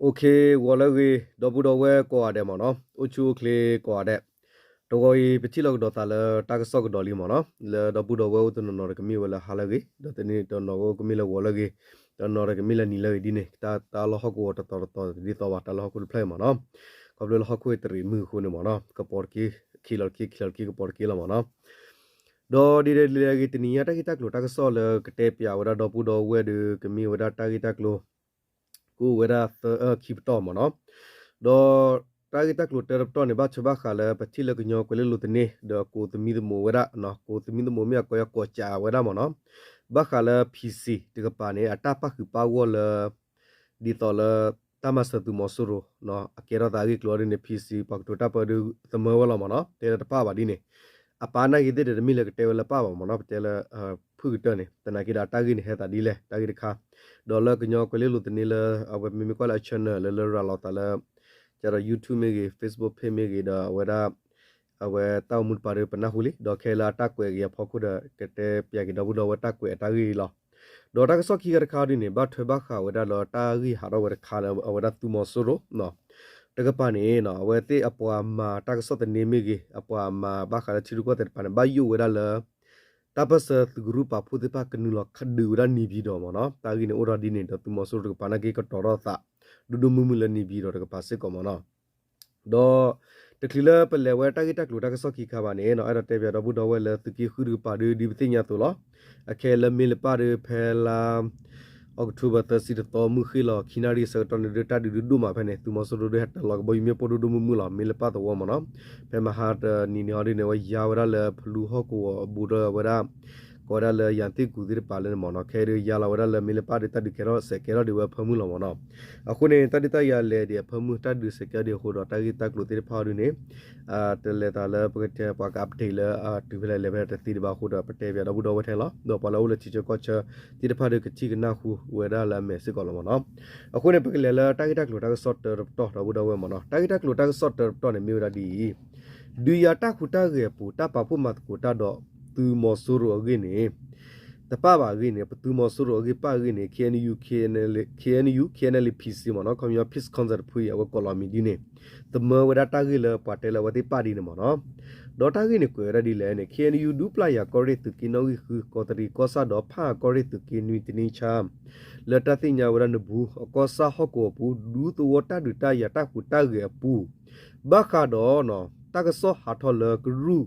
โอเคဝေါ်လကေဒဘူတော်ဝဲကွာတယ်မနော်အချူကလေကွာတဲ့တော့ရီပချိလောက်တော့တာလတာကဆော့ကတော်လီမနော်လေဒဘူတော်ဝဲဦးတနော်ရကမီဝလာဟာလကေဒတနီတနော်ကမီလဝေါ်လကေတနော်ရကမီလနီလေဒီနေတာတာလဟကောတတော်တော်ဒီတော့တာလဟကောဖလဲမနော်ကဘလလဟကောတရီမူခုနေမနော်ကပေါ်ကီခီလကီခီလကီကပေါ်ကီလမနော်ဒေါ်ဒီလေလေကတနီယတာကိတကလိုတာကဆော့လကတဲ့ပြဝဒါဒဘူတော်ဝဲဒီကမီဝဒါတာကိတကလို ကိုဝဲဒါခိပတော်မနော်ဒေါ်တာဂီတက်လိုတက်တော့နေဘာချဘခါလဲပတိလကညောကလေးလိုတနေဒေါ်ကိုသမီးဒမိုဝဲဒါနော်ကိုသမီးဒမိုမြတ်ကိုရကိုချာဝဲဒါမနော်ဘခါလဲ PC တကပါနေအတပခုပါဝလဒီတော်လတမစတူမဆူရိုနော်အကေရတာဂီကလိုရနေ PC ပတ်တူတာပဒူသမဝလမနော်တေတပါပါဒီနေအပါနာဂီတဲ့မိလကတေဝလပါပါမနော်တေလ ဖုကတနေတနာကီဒါတာဂီနေဟတာဒီလေတာဂီတခါဒေါ်လာကညောကလေးလိုတနေလအဝမီမီကောလာ channel လလရလာတာလဲကျတော့ YouTube မေကြီး Facebook page မေကြီးတော့ဝဒါအဝဲတောက်မှုပါရပနာဟူလီဒေါ်ခဲလာတက်ကွယ်ရဖောက်ခုဒကတဲ့ပြကီတော့ဘူးတော့ဝတက်ကွယ်တာကြီးလောဒေါ်တာကစော့ခီကခါဒီနေဘတ်ထွေဘခါဝဒါလောတာကြီးဟာတော့ဝခါလဝဒါတူမဆိုရိုနော်တကပနေနော်ဝဲတေအပွားမှာတကစော့တနေမေကြီးအပွားမှာဘခါချီရကိုတဲ့ပန်ဘယူဝဒါလော တပစသဂရုပဖုတိပကနုလခဒူရနီဘီတော့မနော်တာကြီးနေဩရဒီနေတော့တူမဆိုရိုပနာကေကတော်တော့သာဒူဒူမူမူလနီဘီတော့တကပါစစ်ကောမနော်တော့တကလပလေဝဲတာဂီတက်လူတာကစော့ခီခါပါနေနော်အဲ့တော့တေပြတော့ဘူးတော့ဝဲလေသူကီခူရူပါဒီဒီပတိညာတူလောအခဲလမီလပါရဖဲလာ အောက်တိုဘာသစီတော်မူခီလောခိနာရီစတော်နေတာဒီဒူမာဖဲနေသူမဆိုရတဲ့ဟတ်လောဘိုမီပိုဒူဒူမူမူလောမီလပါတော့ဝမနော်ဖဲမဟာနီနီရီနေဝယာဝရလေဖလူဟောကိုဘူရဝရ ကောရလယန်တိကူဒီပါလမနော်ခဲရရလာဝရလမီလပါဒတဒီကေရောစကေရောဒီဝဖမှုလောမနော်အခုနေတတိတရလေဒီဖမှုတတ်ဒီစကေဒီဟိုတော့တဂီတက်လို့တိဖာရနေအာတလေတာလပကတဲ့ပကပ်တေလအာဒီဗလေလေဘတ်တိဒီဘာဟိုတော့ပတေပြတော့ဘူးတော့ဝထဲလောတော့ပလောလချီချကောချတိတဖာရကချီကနာခုဝရလာမဲစကောလောမနော်အခုနေပကလေလတဂီတက်လို့တကဆော့တော့တော့တော့ဘူးတော့ဝမနော်တဂီတက်လို့တကဆော့တော့နေမြို့ရဒီဒူယာတခုတကေပူတပပုမတ်ကိုတတော့ သူမော်ဆူရိုအဂိနေတပပါဂိနေပသူမော်ဆူရိုအဂိပါဂိနေ KNU KNL KNU KNL PC မနော်ကွန်မြူပစ်ကွန်ဆာဖွေအဝကော်လာမီဒီနေတမဝဒတာဂိလပါတဲလဝတိပါဒီနေမနော်ဒေါ်တာဂိနေကွေရဒီလဲနေ KNU ဒူပလာယာကောရီတူကီနိုဂီခုကောတရီကောဆာဒေါ်ဖာကောရီတူကီနွီတနီချမ်လတသိညာဝရနဘူးကောဆာဟကောဘူးဒူတဝတာဒူတာယာတာခုတာဂေပူဘခါဒေါ်နော်တကဆောဟာထောလကရူ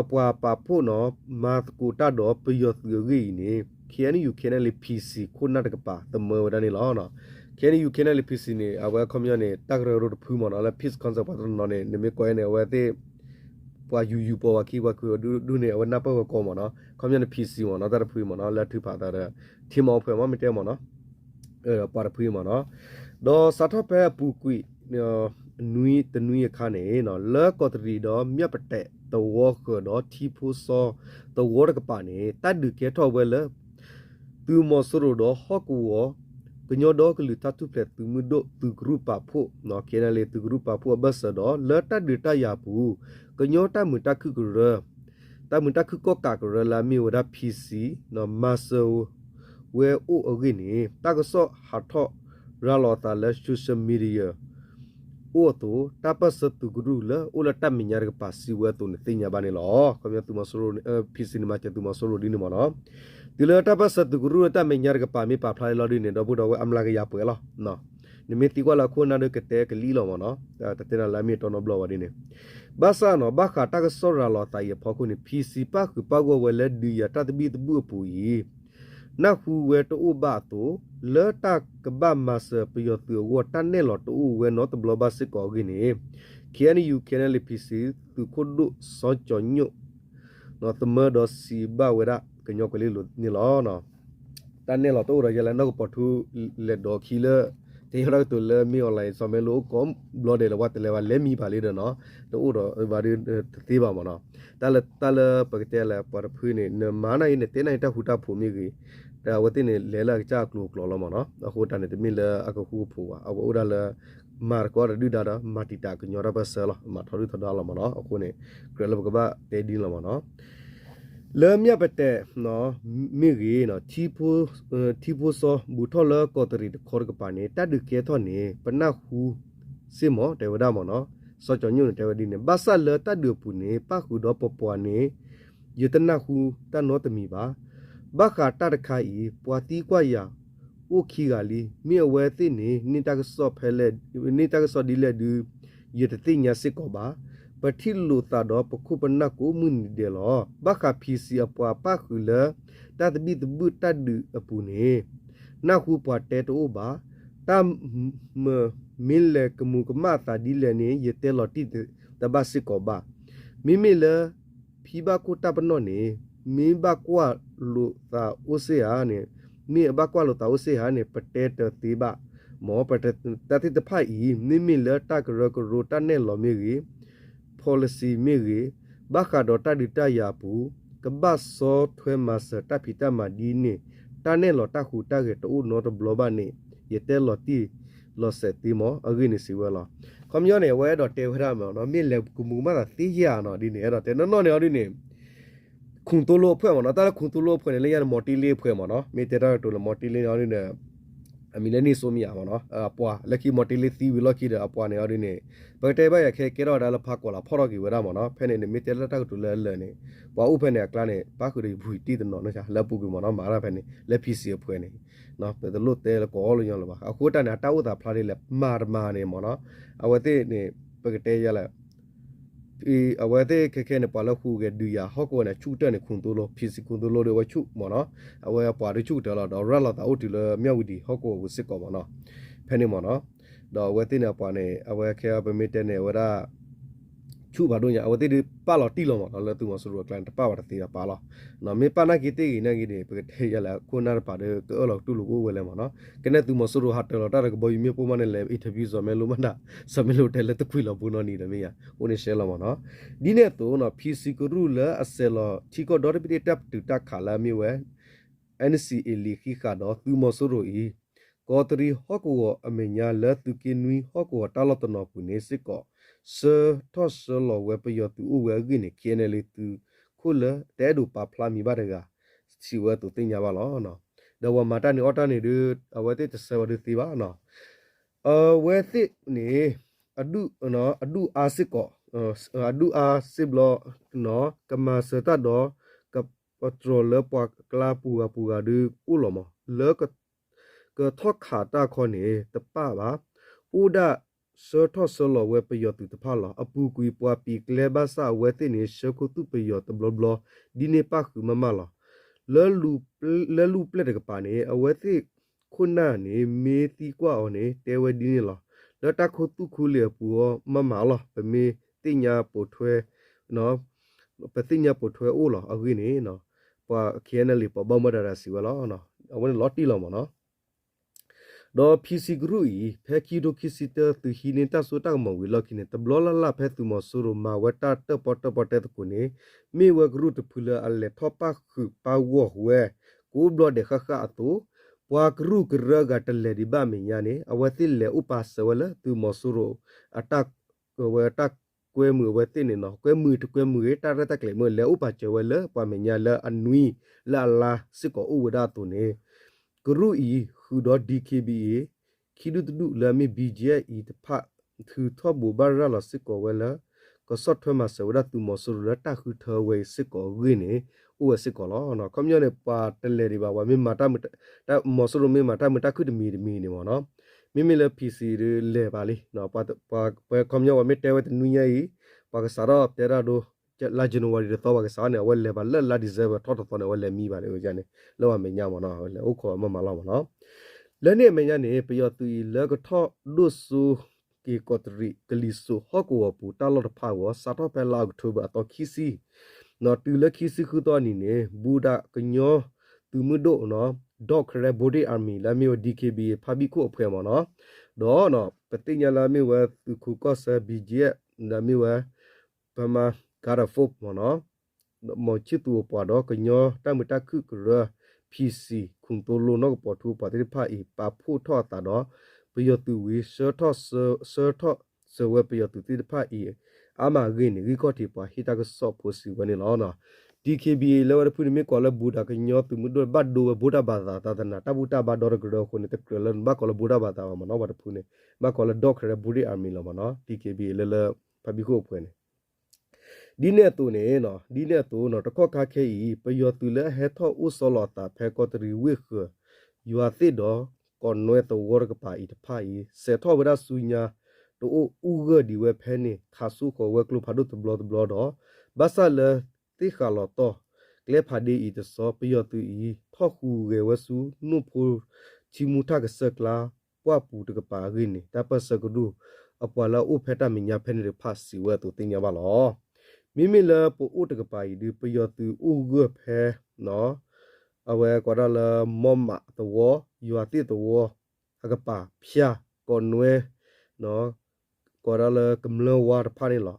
အပွားပါဖို့နော်မာကူတာတော့ပယောသူဂီနေ KNU KNL PC ခုနတကပါတမေဝဒနေလောနော် KNU KNL PC နေအဝဲကွန်မြူနီတက်ရရိုဖူးမနော်လဲ peace concept ပါတော့နော်နေနေမကွဲနေဝဲတဲ့ပွာယူယူပေါ်ဝကီဝကူဒူဒူနေဝနပဝကောမနော်ကွန်မြူနီ PC မနော်တရဖူးမနော်လက်ထူပါတာတီမောဖွယ်မမတဲမနော်အဲပါရဖူးမနော်ဒေါ်စတ်ထပဲပူကွီနွီတနွီခါနေနော်လဲကောတရီတော့မြတ်ပတဲ့ တဝေါကတော့တီဖူစောတဝေါကပါနေတတ်ဒုကေထောဝဲလသူမဆရတော့ဟကူဝကညောတော့ကလူတတုပလက်သူမဒိုသူဂရုပါဖို့နော်ကေနလေသူဂရုပါဖို့ဘတ်ဆတော့လတ်တဒတရဘူးကညောတမတခုကရတမတခုကောကာကရလာမီဝဒ PC နော်မဆာဝဲအိုအဂိနေတကဆော့ဟာထောရာလောတာလက်ဆိုရှယ်မီဒီယာ အိုတိုတပစတူဂရူလာအိုလတမညာရပါစီဝတုန်တင်ညာပါနေလောခမယသူမဆိုလိုဖီစီနမချသူမဆိုလိုဒီနမနော်ဒီလတပစတူဂရူတမညာရကပါမေပါဖလာလောဒီနေတော့ဘုတော်ကအမလာကရပွဲလောနော်နိမေတီကလာခုနာဒကတဲကလီလောမနော်တတနာလာမီတော်နော်ဘလောဝဒီနေဘာသာနော်ဘာခတာကစောရလောတိုင်ဖောခုနေဖီစီပါခုပါကောဝဲလက်ဒီယတတဘီတဘူပူယီ နခုဝဲတူဘာတိုလေတကဘာမဆပယောတူဝတန်နေလောတူဝဲနော်တဘလဘစစ်ကောဂိနေ KNU KNLPC သူခုဒုစောချောညုနော်သမဒစီဘဝရကညောကလေးလိုနေလောနော်တန်နေလောတူရရလနော်ပထူလက်တော်ခီလ တေရတူလမီအွန်လိုင်းဆော်မဲလို့ကွန်ဘလော့ဒေလဝတ်လေဝလက်မီပါလေနော်တူတော့ဘာဒီတေးပါမနော်တလတလပကတဲလာပရဖူးနေမာနိုင်နေတဲနိုင်တဟူတာဖူမီကြီးဒါဝတိနေလဲလာကြကလိုကလောလမနော်အခုတန်နေတမီလာအခုခုဖူပါအခုဥဒါလာမာကောရဒူဒါဒါမာတီတာကညောရဘဆလမထရူထဒါလမနော်အခုနေဂရလဘကဘာတေဒီလမနော် လေမြတ်ပတဲ့နော်မိကြီးနော်တီဖိုတီဖိုဆောဘူထော်လကောတရီတခေါ်ကပါနေတတ်ဒကေထောနေပနခုစေမောတေဝဒမောနော်စောချောညွတေဝဒီနေဘာဆလတတ်ဒပူနေပခုတော့ပပွားနေယတနခုတနောတမီပါဘခါတတ်ခိုင်ပွာတီကွာယာအိုခီကလီမြေဝဲသိနေနိတကဆော့ဖဲလက်နိတကဆော့ဒီလက်ဒူယတသိညာစစ်ကောပါ ပတိလူတာတော့ပခုပနကိုမွန်ဒီလောဘခါဖီစီအပွားပခုလတတ်ဘိတဘူတတ်ဒူအပူနေနခုပွားတဲတိုဘာတမ်မမင်းလေကမှုကမတာဒီလေနေယတဲလော်တီတဘစစ်ကောပါမိမိလေဖီဘကိုတပနောနေမင်းဘကွာလူတာအိုဆေဟာနေမိဘကွာလူတာအိုဆေဟာနေပတဲတတိဘမောပတတတိတဖိုင်မိမိလေတကရကရတနဲ့လော်မီကြီး policy မြေကြီးဘခါဒတာဒီတယာပူကဘတ်စောထွဲမစတဖီတမဒီနေတနဲ့လော်တခုတကေတူနောတဘလဘနေယတဲလော်တီလော်ဆက်တီမောအဂိနေစီဝဲလောကွန်မြူနေဝဲတော့တေဝရမောနော်မြေလေကူမူမတာတီးရနော်ဒီနေတော့တဲနော်နော်နေဒီနေခုန်တိုလိုဖွဲ့မောနော်တာခုန်တိုလိုဖွဲ့နေလေရမော်တီလေးဖွဲ့မောနော်မြေတဲတော့တိုလိုမော်တီလေးနော်ဒီနေ အမီလည်းနေဆိုမရပါတော့အပွားလက်ခီမော်တီလေးသီဝီလော်ခီတဲ့အပွားနေရဒီနေဘယ်တဲဘရခဲကေတော့ဒါလဖကောလာဖော်တော့ကီဝရမနော်ဖဲနေနေမီတဲလက်တက်တူလဲလဲနေဘွာဥဖဲနေကလနဲ့ပါခူရီဘူတီတနော်နော်ချာလက်ပူကမနော်မာရဖဲနေလက်ပီစီဖွဲနေနော်ပဲလို့တဲလကောလို့ညလပါအခုတန်တာတောက်တာဖလားလေးလက်မာမာနေမနော်အဝတိနေပကတဲရလက် ဒီအဝတိခက်ခဲနေပါလခုကဒူယာဟော့ကောနေချူတက်နေခွန်တိုးလို့ဖီစီခွန်တိုးလို့ဝချုမနော်အဝဲပွားရချူတယ်လို့တော့ရလာတာအိုတီလမြောက်ဝတီဟော့ကောကိုစစ်ကောမနော်ဖဲနေမနော်တော့ဝဲတင်နေပွားနေအဝဲခဲပမီတဲနေဝရ ချူပါတော့ညာအဝတိပါလော်တီလော်မနော်လဲသူမဆိုတော့ကလန်တပါဝတ်တီပါလောနော်မေပနာကီတေနေကီနေပကတေရလာကိုနာပါတဲ့ကောလော်တူလူကိုဝဲလဲမနော်ကနေသူမဆိုတော့ဟာတယ်လော်တာကဘောယမြေပိုမနဲ့လဲအင်တာဗျူးဆိုမဲလို့မနာစမဲလို့တဲလဲတခွေလော်ဘူးနော်နေတယ်မေယာကိုနေရှဲလော်မနော်ဒီနေ့တော့နော်ဖီစီကရူလာအဆဲလော်ချီကိုဒေါ်ပီတက်တူတက်ခါလာမြေဝဲ NCA လီခိခါတော့သူမဆိုတော့ဤကောတရီဟော့ကောအမေညာလဲသူကင်းနွီဟော့ကောတာလတ်နော်ပူနေစစ်ကော စထော့ဆလောဝဲပယောတူဝဲဂိနေခင်းနေလေသူခုလတဲဒူပါဖလာမီပါတကစီဝဲတူတင်ညာပါလောနော်ဒဝမာတာနေအော်တာနေဒူအဝဲတဲ့ဆဝဒူတီပါနော်အဝဲသစ်နေအဒုနော်အဒုအာစစ်ကောအဒုအာစစ်ဘလောနော်ကမစတတော့ကပထရိုလပွားကလာပူကပူကဒူဥလောမလောကကထောက်ခါတာခေါနေတပပါဥဒ စောထောဆလောဝဲပယောတူတဖလာအပူကွီပွားပီကလေဘာစာဝဲတင်နေရှကုတုပယောတဘလဘလဒီနေပါခုမမလာလဲလူလဲလူပလက်တကပါနေအဝဲတိခုနာနေမေတီကွာအော်နေတဲဝဲဒီနေလာလတခုတုခုလေပူမမလာပမေတင်ညာပိုထွဲနော်ပတင်ညာပိုထွဲအိုလာအဝိနေနော်ပွာခဲနလီပဘမဒရာစီဝလာနော်အဝဲလော်တီလောမနော် ဒေါ်ဖီစီဂရူဤဖဲကီဒိုကီစီတသူဟီနေတာဆိုတာမဝီလကိနေတဘလလလဖဲသူမဆူရမဝတာတပတ်တပတ်တကုနေမေဝဂရူတဖူလာအလေထောပါခုပါဝဝဲကိုဘလဒခခအတူပွာကရူကရဂတလေဒီဘာမညာနေအဝတိလေဥပါစဝလသူမဆူရအတကဝတာကွဲမှုဝဲတင်နေနော်ကွဲမှုတကွဲမှုရတာရတက်လေမလဲဥပါချဝဲလပွာမညာလအနွီလာလာစကောဥဝဒတုနေဂရူဤခ ဟူတော့ DKBA ခိဒုတုလာမီ BGA ဤတဖသူထောဘူဘာရလာစစ်ကိုဝဲလာကစော့ထွဲမှာဆဝရတူမဆူရတာခုထဝဲစစ်ကိုဝင်းနေဥဝစစ်ကိုလောနော်ကွန်မြူနီပါတလေဒီပါဝမီမာတာမတာမဆူရမီမာတာမတာခုတမီတမီနေမောနော်မိမိလေ PC ရလေပါလီနော်ပါပါကွန်မြူဝမီတဲဝတ်နူညာဤပါကစားတော့တဲရတော့ လာဂျန်နဝါရီတော့ပါကစားနေဝဲလေပါလက်လာဒီဇယ်ဘာထော့တော့နေဝဲလေမီပါလေဦးကြနေလောရမညာမနော်လေဥခေါ်မမလောက်မနော်လက်နေမညာနေပယောသူလကထော့ဒုဆူကီကောတရီကလီဆူဟောကောပူတာလော့ဖာဝစာတော့ပဲလောက်ထိုးဘာတော့ခီစီနော်တူလခီစီခုတော့နီနေဘူဒကညောသူမဒိုနော်ဒေါခရဘိုဒီအာမီလာမျိုး DKB ဖာဘီခုအဖွဲမနော်ဒေါ်နော်ပတိညာလာမျိုးဝသူခုကောဆာ BG လာမျိုးဝပမာ ကာရဖုတ်မနော်မောချစ်တူပွားတော့ကညောတမတခုကရ PC ခုံတိုလိုနောပေါ်ထူပါတိဖာဤပါဖို့ထော့တာတော့ပယတူဝီဆောထော့ဆောထော့ဇဝပယတူတိဖာဤအမဂိနေရီကောတီပွားဟိတကဆော့ဖို့စီဝနေလောနော် DKBA လောရဖုန်မီကောလဘူဒါကညောတူမဒဘတ်ဒိုဘူဒါဘာသာတာတနာတဘူတာဘာဒေါ်ဂရောခုန်တကလန်ဘကောလဘူဒါဘာသာမနောဘတ်ဖုန်ဘကောလဒေါခရဘူရီအာမီလောမနော DKBA လလဖဘီခုဖွင့် ဒီနဲ့တူနေနော်ဒီနဲ့တူနော်တခော့ခါခဲဤပယောတူလဟဲထောဥဆောလတာဖဲကောတရီဝိခယူအသိတော့ကွန်နွဲတဝရကပါဤတဖိုင်စေထောဝရဆူညာတိုဥဂဒီဝဲဖဲနေခါဆုကိုဝဲကလုဖာဒုတဘလဒဘလတော့ဘာဆာလတိခါလတော့ကလေဖာဒီဤတစောပယောတူဤထောခုရေဝဆူနုဖိုချီမူထကစကလာပွားပူတကပါရင်းနေတပစကဒုအပွာလာဥဖဲတမညာဖဲနေဖတ်စီဝဲတူတင်ညာပါလော မိမိလပိုဥတကပါဤဒီပယောတူဥဂဖဲနော်အဝဲကွာလာမမတဝယူအတိတဝအကပါဖျာကွန်နွဲနော်ကွာလာကမလဝါဖာနေလော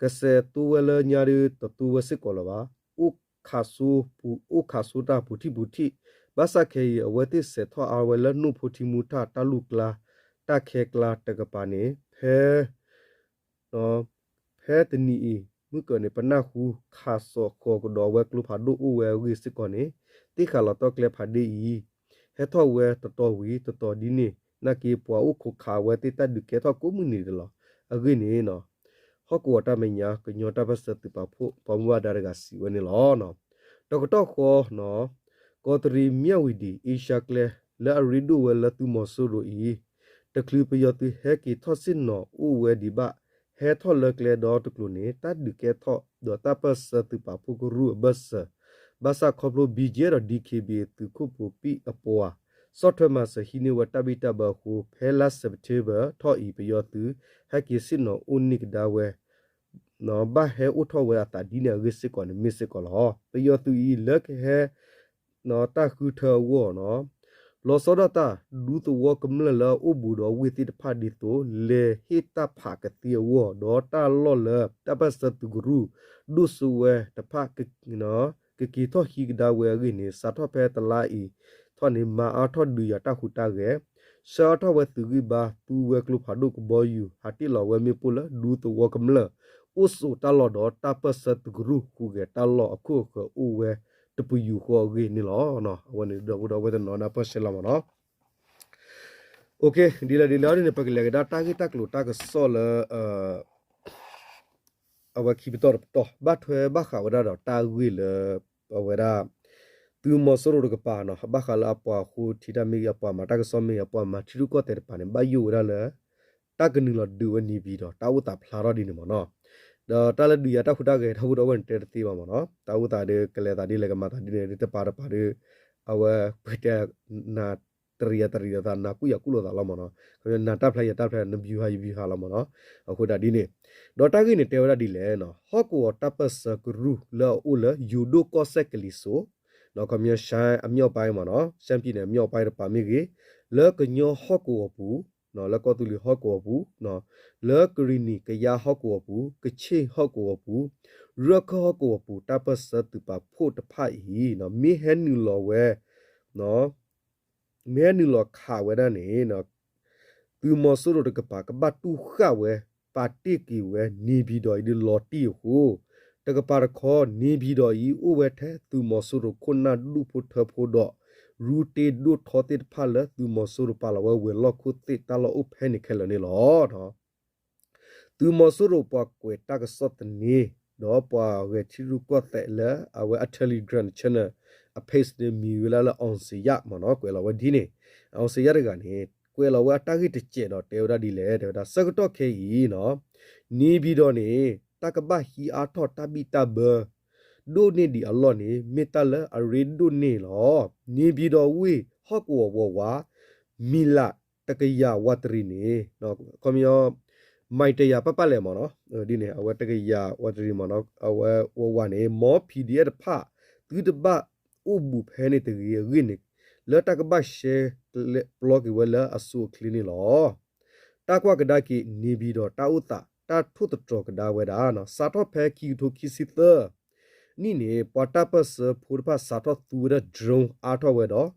ကစတူဝဲလညာရီတတူဝစစ်ကောလပါဥခါဆူပူဥခါဆူတာပူတိပူတိဘာစခေအဝဲတိစေထောအဝဲလနုဖူတီမူတာတလူကလာတခေကလာတကပါနေဖဲနော်ဖဲတနီ မှုကနေပနာခုခါဆောခေါကတော်ဝဲကလူဖာဒူဥဝဲဝီစစ်ကောနေတိခါလတော့ကလေဖာဒီဟဲထောဝဲတတော်ဝီတတော်ဒီနေနကီပွားဥခုခါဝဲတိတဒုကေထောကုမှုနေတယ်လောအဂိနေနော်ဟောကောတာမညာကညောတာပတ်စတိပါဖို့ပမဝဒါရကစီဝနေလောနော်တကတော့ခေါ်နော်ကောတရီမြဝီဒီအေရှာကလေလာရီဒူဝဲလာတူမဆူရိုဤတကလူပယတိဟဲကီထောစင်နော်ဥဝဲဒီဘာ ဟဲထောလကလေဒေါ်တကလူနေတတ်ဒုကေထောဒေါ်တာပတ်စတိပါဖို့ကရူဘတ်စဘာစာခေါပလိုဘီဂျေရဒီကေဘီတူခုပူပီအပွား software sa hini wa tabita ba hu phela september tho i pe yo tu ha ki sin no unik da we no ba he u tho we ta di ne risk ko ne miss ko lo pe yo tu i lek he no ta khu tho wo no lo so da ta du tu wo kum le la u bu do wi ti pha di to le hi ta pha ka ti wo do ta lo le ta pa sa tu guru du su we ta pha ki no ki ki tho hi da we ri ni sa tho pe ta la i ထောနေမာအထောဒူရတာခုတာကေရှာထဝတူဂီဘာတူဝဲကလုဖာဒုကဘောယူဟာတိလောဝဲမေပူလဒူတဝကမလဥစုတလောဒတာပစတ်ဂရုခုကေတလောအခုခဥဝဲ တပူယူခေါ်ဂေနီလောနော်ဝနေတော့ဘုတော့ဝဲတဲ့နော်နာပစလာမနော်โอเคဒီလာဒီလာနေပကလေကဒါတာဂီတက်လို့တာကဆောလအာအဝခိဘတော်တော့ဘတ်ထွဲဘခါဝဒါတော့တာဂီလဝဲဒါသူမဆရကပါနော်ဘခလာပွားခုထီတမီရပွားမှာတကစောမီရပွားမှာထီရုကောတဲ့ပါနေဘယိုရလဲတကနူလဒူဝနီပြီးတော့တာဝတာဖလာရဒီနေမနော် ဒါတလဒူရတခုတကေထခုတော့ဝင်တဲတီပါမနော်တာဝတာ de ကလေတာဒီလေကမတာဒီနေတပါရပါရအဝပတဲ့နာတရိယတရိယတာနာကုယကုလောတာလောမနော်ခရနာတဖလိုက်ရတဖလိုက်နဗျူဟာယဗျူဟာလောမနော်အခုဒါဒီနေဒေါ်တာကိနေတေဝရဒီလေနော်ဟောကောတပစကရူလောဥလယူဒိုကောဆက်ကလီဆိုနော်ကမြေရှိုင်းအမြောက်ပိုင်းမှာနော်ရှမ်းပြည်နယ်မြောက်ပိုင်းပါမိကြီးလောကညောဟော့ကိုဘူး နော်လကောတူလီဟော့ကိုဘူးနော်လောကရီနီကရဟော့ကိုဘူးကချေဟော့ကိုဘူးရခော့ကိုဘူးတပစတူပါဖို့တဖိုက်ဟီနော်မိဟန်နူလောဝဲနော်မဲနူလောခါဝဲဒနေနော်သူမဆူရတကပါကဘတူခဝဲပါတိကီဝဲနီဘီတော်ဒီလော်တီဟူတကပါရခောနေပြီးတော့ဤဥဝဲထဲသူမဆူရခုနာဒုဖို့ထဖို့တော့ ရူတေဒုထောတိဖလာသူမဆူရပါလဝဲဝဲလောက်ခုတိတလောဥဖဲနေခဲလနေလောတော့သူမဆူရပကွေတကစတ်နေတော့ပွာဝဲချီရုကော့တဲ့လဲအဝဲအထလီဂရန်ချန်နယ်အဖေးစ်နေမီဝလာလာအောင်စီရမနော်ကွယ်လာဝဲဒီနေအောင်စီရတဲ့ကနေကွယ်လာဝဲတာဂစ်တကျတော့တေဝရဒီလေတေဝရစကတော့ခဲကြီးနော်နီးပြီးတော့နေတကဘဟီအာထောတဘီတဘ ဒိုနေဒီအလောနေမေတလအရီဒိုနေလောနေပြီးတော့ဝေဟော့ကောဝဝါမီလာတကရဝတ်ရီနေနော်ကွန်ယောမိုက်တရပပလဲမော်နော်ဒီနေအဝတကရဝတ်ရီမော်နော်အဝဝဝနေမော PDF ဖသူတဘဥဘူဖဲနေတကရရင်းနေလတကဘရှေဘလော့ကဝလာအဆူကလီနီလောတာကွာကဒါကီနေပြီးတော့တာဥတာတာထုတတော်ကဒါဝဲတာနော်စာတော့ဖဲကီထိုကီစီသ နိနေပတာပစဖူရပါစာတော့သူရဒရုံအာတော့ဝဲတော့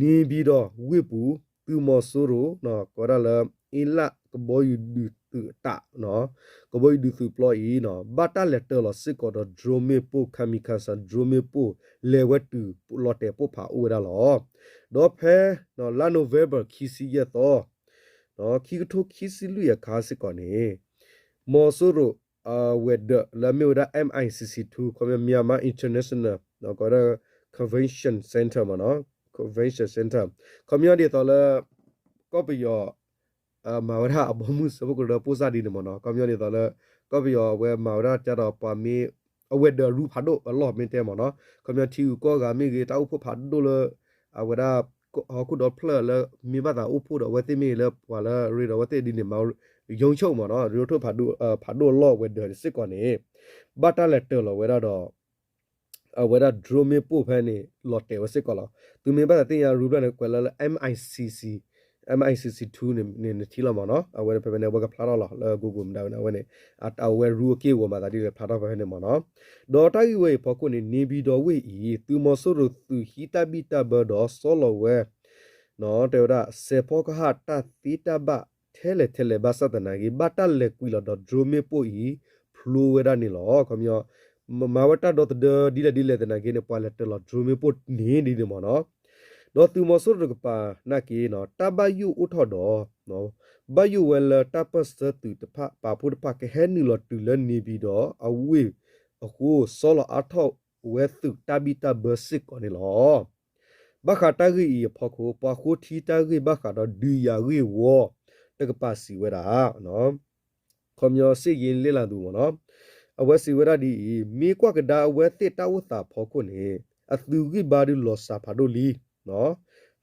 နေပြီးတော့ဝိပူသူမဆူရိုနော်ကောရလာအီလာကဘောယူဒူတသူတနော်ကဘိုဒူသူပလော်ဤနော်ဘတ်တာလက်တာလောစစ်ကောဒဒရိုမေပိုခမီခါဆန်ဒရိုမေပိုလေဝတူလော်တေပိုဖာဦးရလောတော့ဖဲနော်လာနိုဗေဘာခီစီရတော့နော်ခီကထိုခီစီလူရခါစစ်ကောနေမော်ဆိုရို အာဝက်ဒလာမီဝဒါ MICC2 ကွန်မြန်မာ International နော်ကော convention center မနော် convention center community တော်လဲကောပီယောအမဝရအဘမှုစဘကရပူစာဒီနမနော် community တော်လဲကောပီယောဝဲမဝရကြတော့ပါမီအဝက်ဒရူဖာဒိုအလောမင်းတဲမနော် community ကိုကမိကြီးတောက်ဖို့ဖာဒိုလအဝရဟခုတော့ဖလလမိဘတာဥဖို့တော့ဝတိမီလပွာလာရီတော့ဝတိဒီနေမော ယုံချုပ်မနော်ရီတို့ဖာဒိုဖာဒိုလောဝက်ဒစစ်ကောနေဘတ်တာလက်တာလောဝဲတော့အဝရဒရိုမေပိုဖဲနေလော်တေဝစစ်ကောလာသူမေဘာတင်ရရူဘလနဲ့ကွယ်လာ MICC MICC2 နေနေတီလာမနော်အဝရဖဲနေဘကဖလာလာလာ Google မဒါနဝနေအတဝဲရူကေဝမှာဒါဒီဖလာတော့ဖဲနေမနော်ဒေါ်တိုင်ဝေဖခုနေနေဘီတော်ဝေဤသူမဆိုရသူဟီတာဘီတာဘဒေါ်ဆိုလောဝဲနော်တေရစေဖောကဟာတာတီတာဘ ထဲလေထဲလေဘာစတနာဂီဘတ်တလေကွီလာဒေါ်ဒရိုမေပိုဤဖလိုဝဲရနေလောခမျောမဝတာတော့ဒဒီလေဒီလေတနာဂီနေပွာလက်တလောဒရိုမေပိုနေဒီဒီမနော်တော့သူမဆိုရကပါနာကီနော်တဘယူဥထော်တော့နော်ဘယူဝဲလတပတ်စတူတဖပါဖုတဖကဟဲနီလောတူလနေပြီးတော့အဝေးအခုဆောလအထောက်ဝဲသူတဘီတဘစစ်ကောနေလောဘခတာဂီဖခုပခုထီတာဂီဘခတော့ဒီယာဂီဝ တကပါစီဝဲတာနော်ခွန်မျောစိရင်လေးလာသူမနော်အဝဲစီဝဲတာဒီမိကွက်ကဒါအဝဲတစ်တဝတာဖောခုနေအသူဂီဘာဒီလောစာဖာဒိုလီနော်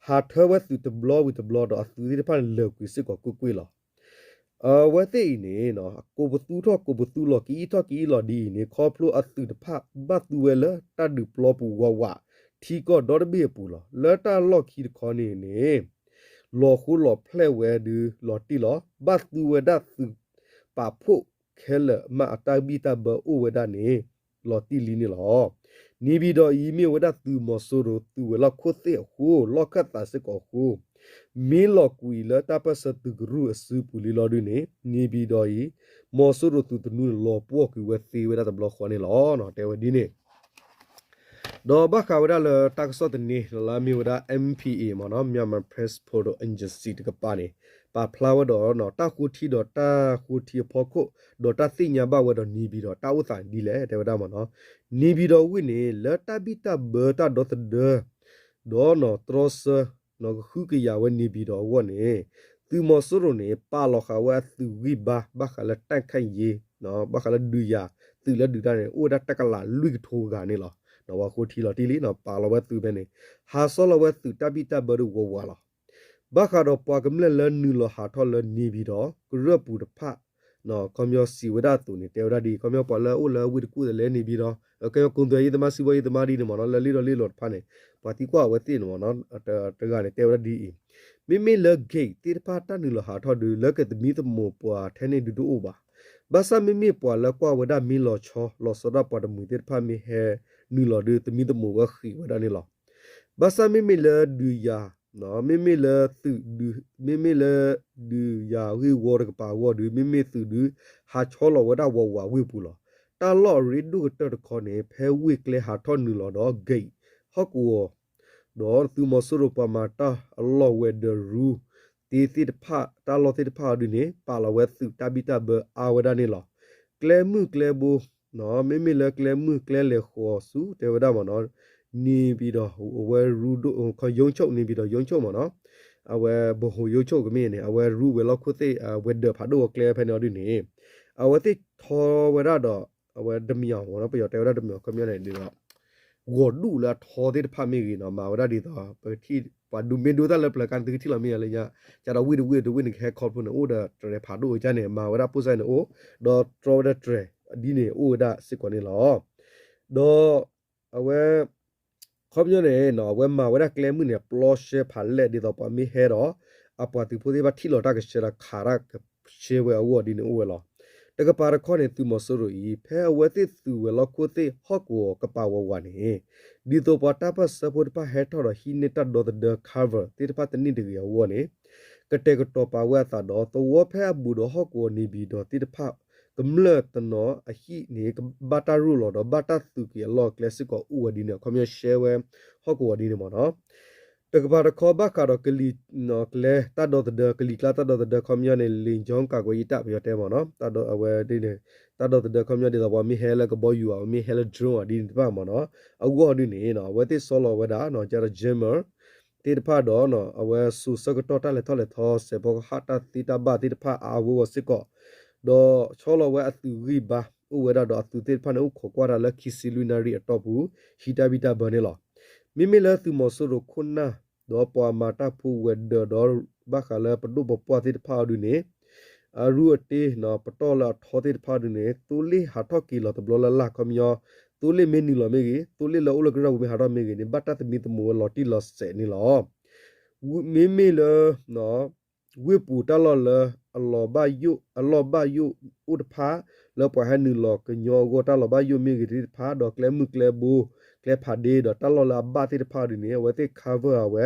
ဟာထဝဲသူတဘလောဝီတဘလောတော့အသူဒီဖာလောကွီစစ်ကောကွကွေးလောအဝဲသိနေနော်ကိုဘသူတော့ကိုဘသူလော်ကီတော့ကီလော်ဒီနေခေါပလိုအသူတဖဘတ်သူဝဲလတတ်ဒူပလောပူဝဝထီကောဒေါ်ဘေပူလောလတာလော်ကီခေါနေနေ လော်ခုလော်ဖလဲဝဲဒူလော်တီလော်ဘတ်သူဝဲဒတ်သူပါဖို့ခဲလမအတဘီတဘအိုဝဲဒနေလော်တီလီနေလောနီဘီတော့ဤမြေဝဒသူမဆိုရသူဝလခုသေဟူလောကတာစကောဟူမီလောကွီလတပစတုဂရုအစုပူလီလောဒုနေနီဘီတော့ဤမောဆိုရသူတနုလောပွားကွေဝသေးဝဒတဘလခွန်နေလောနော်တဲဝဒီနေ ဒေါ်ဘခဝဒလတက်ဆော့တနီလာမီဝဒ MPA မနော်မြန်မာ Press Photo Agency တကပါနေပါဖလာဝဒေါ်နော်တခုတီဒေါ်တာခုတီဖောခုဒေါ်တာသိညာဘဝဒေါ်နီဘီဒေါ်တာဝဆိုင်ဒီလေတဲဝဒမနော်နီဘီဒေါ်ဝိနေလတဘီတာဘတာဒေါ်တဒေဒေါ်နော်ထရစနော်ခုကရဝနီဘီဒေါ်ဝနေသူမဆရနေပါလောခဝဲသူဝိဘာဘခလတန်ခိုင်ယေနော်ဘခလဒူယာသူလဒူတာနေအိုဒါတကလာလူထိုးကနေလော နော်ဝခိုတီလောတီလီနော်ပါလောဝဲသူပဲနေဟာဆောလောဝဲသူတဘီတာဘရဝဝလာဘခါတော့ပွားကမလလနူလဟာထောလနေပြီးတော့ကရပူတဖနော်ကွန်မျောစီဝဒတူနေတေဝဒဒီကွန်မျောပေါ်လာအိုလာဝိတကူလည်းနေပြီးတော့ကဲကွန်သွေးသမားစီဝေးသမားဒီနမနော်လလီတော်လေးလော်ဖာနေပါတီကွာဝတိနမနော်တကလည်းတေဝဒဒီမိမိလဂိတ်တိဖာတနူလဟာထောဒူလကတမီတမောပွာထဲနေဒူဒူအိုပါဘာသာမိမိပွာလကွာဝဒမီလောချောလောစဒပွာဒမူတိဖာမီဟဲ နူလောဒူတမီတမောဝခီဝဒနေလောဘာသာမိမိလဒူယာနော်မိမိလေသူဒူမိမိလေဒူယာဝီဝရကပါဝဒူမိမိသူဒူဟာချောလဝဒဝဝဝီပူလောတာလော်ရီဒူတတခေါနေဖဲဝီကလေဟာထောနူလောတော့ဂိတ်ဟော့ကူဒေါ်သူမဆရပမာတာအလောဝဲဒရူတီတီတဖတာလောတီတဖဒူနေပါလဝဲသူတဘီတဘအာဝဒနေလောကလဲမှုကလဲဘူ နော်မိမိလေကလဲမှုကလဲလေခေါ်စုတေဝဒမနော်နေပြီးတော့အဝဲရူဒခယုံချုပ်နေပြီးတော့ယုံချုပ်မှာနော်အဝဲဘဟိုယုံချုပ်ကမင်းနေအဝဲရူဝဲလောက်ခုသေးအဝဲဒဖာဒိုကလဲဖဲနော်ဒီနေအဝဲတိထောဝဲရတော့အဝဲဒမြောင်ဘောနော်ပြောတဲဝရဒမြောင်ကမြနေဒီတော့ဝဒူလာထောတဲ့ဖာမီကြီးနော်မာဝရဒီတော့ပတိပါဒူမင်ဒူတလည်းပလကန်တိတိလာမီလေညာကျတော့ဝီဒဝီဒဝီနေခဲခေါ်ဖုန်အိုဒါတရဖာဒိုကြနေမာဝရပူဆိုင်အိုဒေါ်ထရဒထရ ဒီနေအိုဒါစစ်ကွနေလောဒေါ်အဝဲခေါပြနေနော်ဝဲမှာဝဲကလဲမှုနေပလော့ရှေဖာလက်ဒီတော့ပမီဟဲတော့အပတိဖိုဒီဘာထီလော်တာကရှေရာခါရကရှေဝဲအဝဒီနေဝဲလောတကပါရခေါနေသူမဆရီဖဲဝဲတိသူဝဲလောက်ကိုတိဟော့ကိုကပါဝဝနေဒီတော့ပတာပစပေါ်ပဟဲထော်ဟီနေတာဒေါ်ဒကာဗာတိတပတ်တနိတကရဝနေကတဲ့ကတော်ပါဝဲတာတော့တဝဖဲဘူးတော့ဟောကိုနေပြီးတော့တိတဖ ကမ္လတနောအဟိနေကဘတာရူလောတော့ဘတာသူကီလောကလစ်ကိုဥဝဒီနေခမရရှဲဝဲဟောကိုဝဒီနေမနော်တကဘာရခောဘကတော့ကလီနော်ကလေတတ်တော့တဲ့ကလီကလာတတ်တော့တဲ့ခမရနေလင်ဂျုံကကိုယတပြတဲ့မနော်တတ်တော့အဝဲဒီနေတတ်တော့တဲ့ခမရတဲ့တော့မီဟဲလကဘောယူအောင်မီဟဲလဒရုံအဒီတပါမနော်အကူအဒီနေနော်ဝဲတိဆောလောဝဲတာနော်ကျတော့ဂျင်မာတိတဖတော့နော်အဝဲဆူစကတော့တက်လေထော်လေထောစေဘောဟာတာတိတဘာတိတဖအာဝဝစစ်ကော တော့ချောလောဝဲအသူရိဘာဥဝဲတော့အသူတိဖနုခေါ်ကွာလာခီစီလူနာရီအတော့ဘူးဟီတာဘီတာဘနေလောမိမိလာသူမဆိုရခုနာတော့ပွာမာတာဖူဝဲတော့ဘခလာပဒုဘပွားတိတဖာဒူနေအရူအတေနော်ပတော်လာထောတိတဖာဒူနေတူလီဟာထော့ကီလောတဘလလာကမယောတူလီမင်းနီလောမေကြီးတူလီလောဥလကရဝမေဟာရမေကြီးနေဘတ်တမီတမူလော်တီလော့စေနီလောမိမိလောနော်ဝိပူတလော်လ အလောဘယုအလောဘယုဥဒဖာလောပွားဟနီလောကညောကိုတလောဘယုမေကြီးဖာဒေါကလမှုကလဘူကလဖာဒေဒေါတလောလာဘာတိဖာဒီနေဝတိခါဗာဝဲ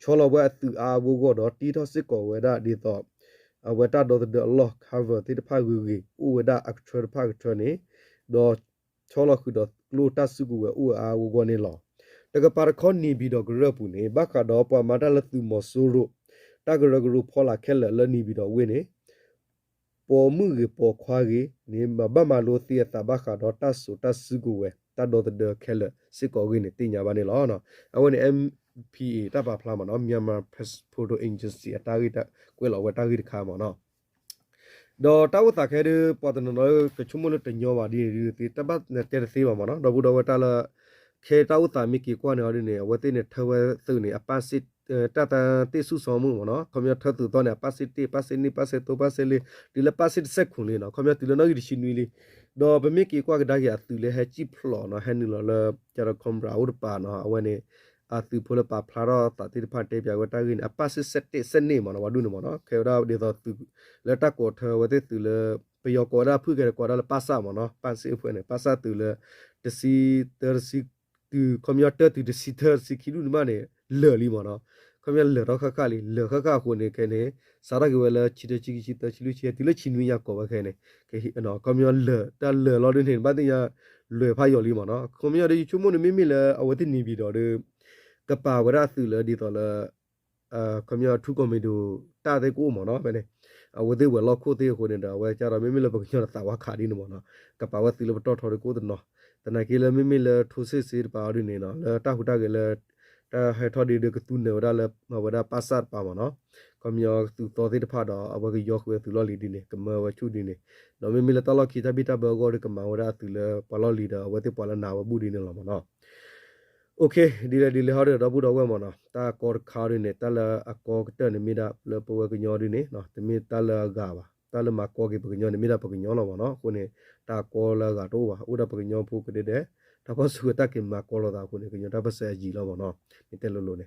ချောလောဝဲသူအာဘူကိုဒေါတီထောစစ်ကိုဝဲဒါဒီတော့အဝဲတာဒေါ်ဒေအလောခါဗာတိဖာဂူဂီဥဝဒါအခချရဖာကထနေဒေါချောလောခုဒေါကလိုတဆုကူဝဲဥအာဝကိုနေလောတကပါရခွန်နီဘီဒေါဂရပူနေဘခါဒေါပွားမာတလသူမဆူရု တဂရဂရုဖောလာခဲလလနီဘီဒေါဝင်းနေပေါ်မှုကပေါ်ခွားကြီးနေမဘမလိုသီယတာဘခါဒေါတဆုတဆုကူဝဲတတ်တော်တဲ့ခဲလစစ်ကောကြီးနေတင်ညာပါနေလောနော်အဝနေ MPA တပါဖလာမနော်မြန်မာ Press Photo Agency အတားကြီးတကွဲလောဝတားကြီးတခါမနော်ဒေါ်တောက်တာခဲတဲ့ပေါ်တဲ့နော်ကချုံမလို့တညောပါဒီဒီတပတ်နဲ့တဲ့သေးပါမနော်ဒေါ်ဘူးဒေါ်ဝတာလာခဲတောက်တာမိကီကွာနေရနေဝတဲ့နဲ့ထဝဲသူနေအပတ်စစ် တတတိစုဆောင်မှုမနော်ခမရထသူတော့နေပတ်စစ်တိပတ်စစ်နိပတ်စစ်တော့ပတ်စစ်လေဒီလပတ်စစ်ဆက်ခွန်လေနော်ခမရတီလနော်ဒီရှင်နွီလေတော့ဗမေကီကွာကဒါရသူလေဟဲချိဖလောနော်ဟဲနီလောလကျရကွန်ဘရာဥဒပါနော်အဝနေအသူဖလပါဖလာတော့တတိဖတ်တေပြဝတာကင်းအပတ်စစ်ဆက်တိဆက်နေမနော်ဝဒုနမနော်ခေရာဒီတော့သူလက်တကောထဝတဲ့သူလေပယောကောရာဖုကေကောရာပါစာမနော်ပန်စီဖွနေပါစာသူလေတစီတရစီသူကွန်ပျူတာသူတစီတရစီခီလူနမနေ လေလီမနော်ခမရလေတော့ခခလီလေခခခုနေခဲနေစားရကဝဲလာချီတချီချီတချီလူချီတီလချီနွေရကောဘခဲနေခဲဟိနော်ကမရလေတလေလော်ဒင်းနေဘာတင်ရလွယ်ဖာယော်လီမနော်ခမရဒီချုံမနေမိမိလေအဝတိနေပြီးတော့ကပါဝရသူလေဒီတော့လေအာခမရထုကမီဒူတာတဲ့ကိုမနော်ပဲနေအဝတိဝလောက်ခိုသေးခိုနေတာဝဲကြတော့မိမိလေပကညောတာဝခါဒီနမနော်ကပါဝတိလေတော့ထော်ရကိုတဲ့နော်တနကေလေမိမိလေထုစစ်စစ်ပါရနေနော်လေတာဟုတာကလေ တာဟဲထော်ဒီဒကတူနေဝဒါလမဝဒါပါဆတ်ပါမနော်ကမယောသူတော်သေးတဖတ်တော့အဘကယောခွေသူလော်လီဒီနေကမဝချူဒီနေနော်မီမီလတလော်ခီတဘီတာဘောဂောကမဝဒါသူလပလော်လီဒါဝတိပလနာဝဘူးဒီနေလောမနော်โอเคဒီလေဒီလေဟောရတော့ဘူးတော့ဝဲမနော်တာကောခါရနေတာလအကောကတနေမိဒါလပဝကညောဒီနေနော်တမီတလဂါပါတလမကောကေပကညောနေမိဒါပကညောလောမနော်ခုနေတာကောလကတော့ပါဥဒပကညောဖုကတဲ့တဲ့ ဒါပစုတကိမကောလတာခုနေကညဒါပစဲကြီးလောမနော်နေတဲ့လို့လို့နေ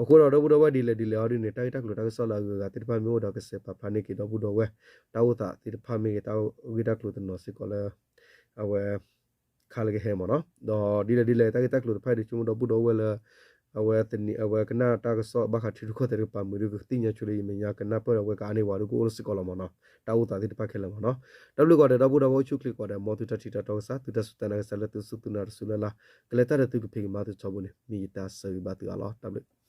အခုတော့တော့ဘူးတော့ဝဲဒီလေဒီလေဟောဒီနေတိုက်တက်လို့တက်ဆောလာကတိတဖာမျိုးတော့ကစပဖာနေကေတော့ဘူးတော့ဝဲတောက်တာတိတဖာမေတောက်ဝိတက်လို့တနော်စကောလအဝဲခါလကဟဲမနော်တော့ဒီလေဒီလေတိုက်တက်လို့ဖိုက်ဒီချုံတော့ဘူးတော့ဝဲလာ အဝဲတနီအဝဲကနာတာကဆောဘခတိခုတဲ့ပါမူရကတိညာချူလေးမညာကနာပေါ်ဝဲကနေဝါရကိုစကောလမနော်တောက်တာတိတဖာခဲလမနော်တဘလူကောတဲ့တော့ဘူးတော့ချုခလီကောတဲ့မောတူတတီတောက်စာတူတစတနာဆလတူစုတူနာဆူလာကလေတာတူကဖေမာတူချဘုန်မီတာဆေဘတ်ကလောတဘလူ